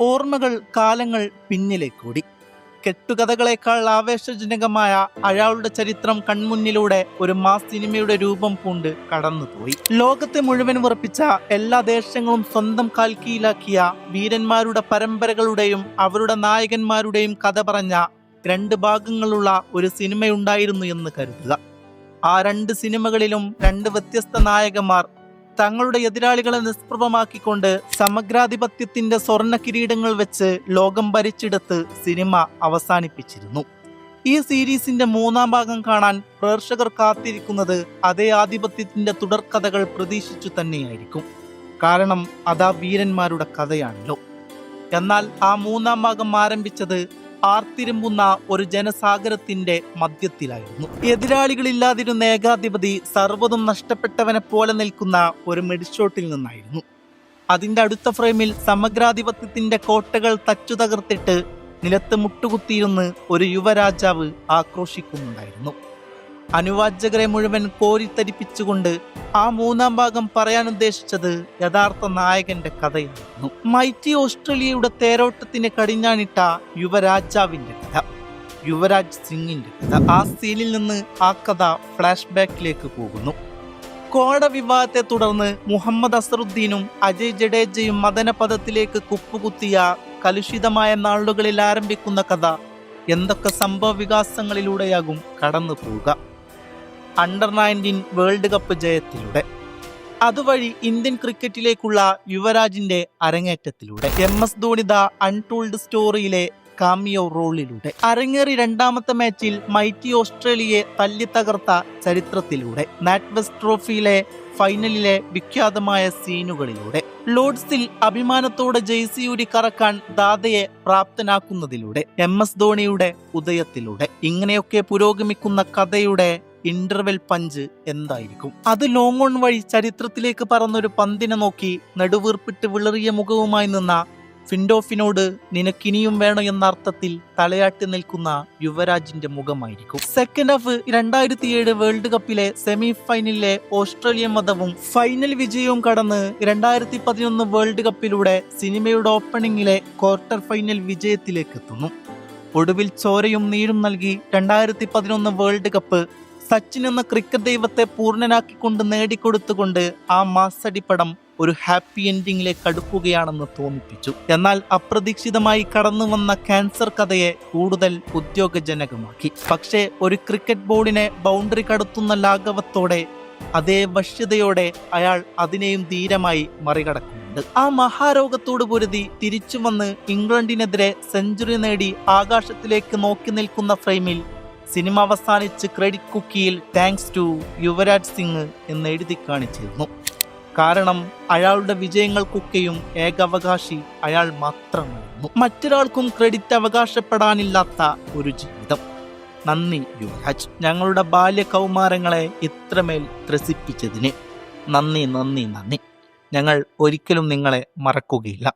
ഓർമ്മകൾ കാലങ്ങൾ പിന്നിലേക്കൂടി. കെട്ടുകഥകളേക്കാൾ ആവേശജനകമായ അയാളുടെ ചരിത്രം കൺമുന്നിലൂടെ ഒരു മാസ് സിനിമയുടെ രൂപം പൂണ്ട് കടന്നുപോയി. ലോകത്തെ മുഴുവൻ ഉറപ്പിച്ച എല്ലാ ദേശങ്ങളും സ്വന്തം കാൽക്കീലാക്കിയ വീരന്മാരുടെ പരമ്പരകളുടെയും അവരുടെ നായകന്മാരുടെയും കഥ പറഞ്ഞ രണ്ട് ഭാഗങ്ങളുള്ള ഒരു സിനിമയുണ്ടായിരുന്നു എന്ന് കരുതുക. ആ രണ്ട് സിനിമകളിലും രണ്ട് വ്യത്യസ്ത നായകന്മാർ തങ്ങളുടെ എതിരാളികളെ നിഷ്പ്രഭമാക്കിക്കൊണ്ട് സമഗ്രാധിപത്യത്തിന്റെ സ്വർണ കിരീടങ്ങൾ വെച്ച് ലോകം ഭരിച്ചെടുത്ത് സിനിമ അവസാനിപ്പിച്ചിരുന്നു. ഈ സീരീസിന്റെ മൂന്നാം ഭാഗം കാണാൻ പ്രേക്ഷകർ കാത്തിരിക്കുന്നത് അതേ ആധിപത്യത്തിന്റെ തുടർക്കഥകൾ പ്രതീക്ഷിച്ചു തന്നെയായിരിക്കും. കാരണം അതാ വീരന്മാരുടെ കഥയാണല്ലോ. എന്നാൽ ആ മൂന്നാം ഭാഗം ആരംഭിച്ചത് ആർത്തിരുമ്പുന്ന ഒരു ജനസാഗരത്തിന്റെ മധ്യത്തിലായിരുന്നു. എതിരാളികളില്ലാതിരുന്ന ഏകാധിപതി സർവതും നഷ്ടപ്പെട്ടവനെ പോലെ നിൽക്കുന്ന ഒരു മെഡിഷോട്ടിൽ നിന്നായിരുന്നു. അതിന്റെ അടുത്ത ഫ്രെയിമിൽ സമഗ്രാധിപത്യത്തിന്റെ കോട്ടകൾ തച്ചു തകർത്തിട്ട് നിലത്ത് മുട്ടുകുത്തിയിരുന്ന് ഒരു യുവരാജാവ് ആക്രോശിക്കുന്നുണ്ടായിരുന്നു. അനുവാചകരെ മുഴുവൻ കോരിത്തരിപ്പിച്ചുകൊണ്ട് ആ മൂന്നാം ഭാഗം പറയാൻ ഉദ്ദേശിച്ചത് യഥാർത്ഥ നായകന്റെ കഥയായിരുന്നു. മൈറ്റി ഓസ്ട്രേലിയയുടെ തേരോട്ടത്തിന് കടിഞ്ഞാണിട്ട യുവരാജാവിന്റെ കഥ. യുവരാജ് സിംഗിന്റെ കഥ. ആ സീനിൽ നിന്ന് ആ കഥ ഫ്ലാഷ് ബാക്കിലേക്ക് പോകുന്നു. കോട വിവാഹത്തെ തുടർന്ന് മുഹമ്മദ് അസറുദ്ദീനും അജയ് ജഡേജയും മദനപഥത്തിലേക്ക് കുപ്പുകുത്തിയ കലുഷിതമായ നാളുകളിൽ ആരംഭിക്കുന്ന കഥ എന്തൊക്കെ സംഭവ വികാസങ്ങളിലൂടെയാകും കടന്നു പോവുക അണ്ടർ നയന്റീൻ വേൾഡ് കപ്പ് ജയത്തിലൂടെ. അതുവഴി ഇന്ത്യൻ ക്രിക്കറ്റിലേക്കുള്ള യുവരാജിന്റെ അരങ്ങേറ്റത്തിലൂടെ. എം എസ് ധോണിത അൺടോൾഡ് സ്റ്റോറിയിലെ കാമിയോ റോളിലൂടെ. അരങ്ങേറി രണ്ടാമത്തെ മാച്ചിൽ മൈറ്റി ഓസ്ട്രേലിയയെ തല്ലി തകർത്ത ചരിത്രത്തിലൂടെ നാറ്റ്വെസ്റ്റ് ട്രോഫിയിലെ ഫൈനലിലെ വിഖ്യാതമായ സീനുകളിലൂടെ. ലോഡ്സിൽ അഭിമാനത്തോടെ ജെയ്സിയൂരി കറക്കാൻ ദാദയെ പ്രാപ്തനാക്കുന്നതിലൂടെ. എം എസ് ധോണിയുടെ ഉദയത്തിലൂടെ. ഇങ്ങനെയൊക്കെ പുരോഗമിക്കുന്ന കഥയുടെ ഇന്റർവെൽ പഞ്ച് എന്തായിരിക്കും? അത് ലോങ് ഓൺ വഴി ചരിത്രത്തിലേക്ക് പറന്നൊരു പന്തിനെ നോക്കി നടുവീർപ്പിട്ട് വിളറിയ മുഖവുമായി നിന്ന ഫിൻഡോഫിനോട് നിനക്കിനിയും വേണോ എന്ന അർത്ഥത്തിൽ തലയാട്ടി നിൽക്കുന്ന യുവരാജിന്റെ മുഖമായിരിക്കും. സെക്കൻഡ് ഹാഫ് രണ്ടായിരത്തി ഏഴ് വേൾഡ് കപ്പിലെ സെമി ഫൈനലിലെ ഓസ്ട്രേലിയൻ മതവും ഫൈനൽ വിജയവും കടന്ന് രണ്ടായിരത്തി പതിനൊന്ന് വേൾഡ് കപ്പിലൂടെ സിനിമയുടെ ഓപ്പണിംഗിലെ ക്വാർട്ടർ ഫൈനൽ വിജയത്തിലേക്ക് എത്തുന്നു. ഒടുവിൽ ചോരയും നീരും നൽകി രണ്ടായിരത്തി പതിനൊന്ന് വേൾഡ് കപ്പ് സച്ചിൻ എന്ന ക്രിക്കറ്റ് ദൈവത്തെ പൂർണനാക്കിക്കൊണ്ട് നേടിക്കൊടുത്തുകൊണ്ട് ആ മാസടിപ്പടം ഒരു ഹാപ്പി എൻഡിങ്ങിലേക്ക് അടുക്കുകയാണെന്ന് തോന്നിപ്പിച്ചു. എന്നാൽ അപ്രതീക്ഷിതമായി കടന്നു വന്ന ക്യാൻസർ കഥയെ കൂടുതൽ ഉദ്യോഗജനകമാക്കി. പക്ഷേ ഒരു ക്രിക്കറ്റ് ബോർഡിനെ ബൗണ്ടറി കടത്തുന്ന ലാഘവത്തോടെ അതേ വശ്യതയോടെ അയാൾ അതിനെയും ധീരമായി മറികടക്കുന്നുണ്ട്. ആ മഹാരോഗത്തോട് പൊരുതി തിരിച്ചു വന്ന് ഇംഗ്ലണ്ടിനെതിരെ സെഞ്ചുറി നേടി ആകാശത്തിലേക്ക് നോക്കി നിൽക്കുന്ന ഫ്രെയിമിൽ സിനിമ അവസാനിച്ച് ക്രെഡിറ്റ് കുക്കിയിൽ താങ്ക്സ് ടു യുവരാജ് സിംഗ് എന്ന് എഴുതി കാണിച്ചിരുന്നു. കാരണം അയാളുടെ വിജയങ്ങൾ വിജയങ്ങൾക്കൊക്കെയും ഏകാവകാശി അയാൾ മാത്രമായിരുന്നു. മറ്റൊരാൾക്കും ക്രെഡിറ്റ് അവകാശപ്പെടാനില്ലാത്ത ഒരു ജീവിതം. നന്ദി യുവരാജ്. ഞങ്ങളുടെ ബാല്യ കൗമാരങ്ങളെ ഇത്രമേൽ ത്രസിപ്പിച്ചതിന്. നന്ദി നന്ദി നന്ദി. ഞങ്ങൾ ഒരിക്കലും നിങ്ങളെ മറക്കുകയില്ല.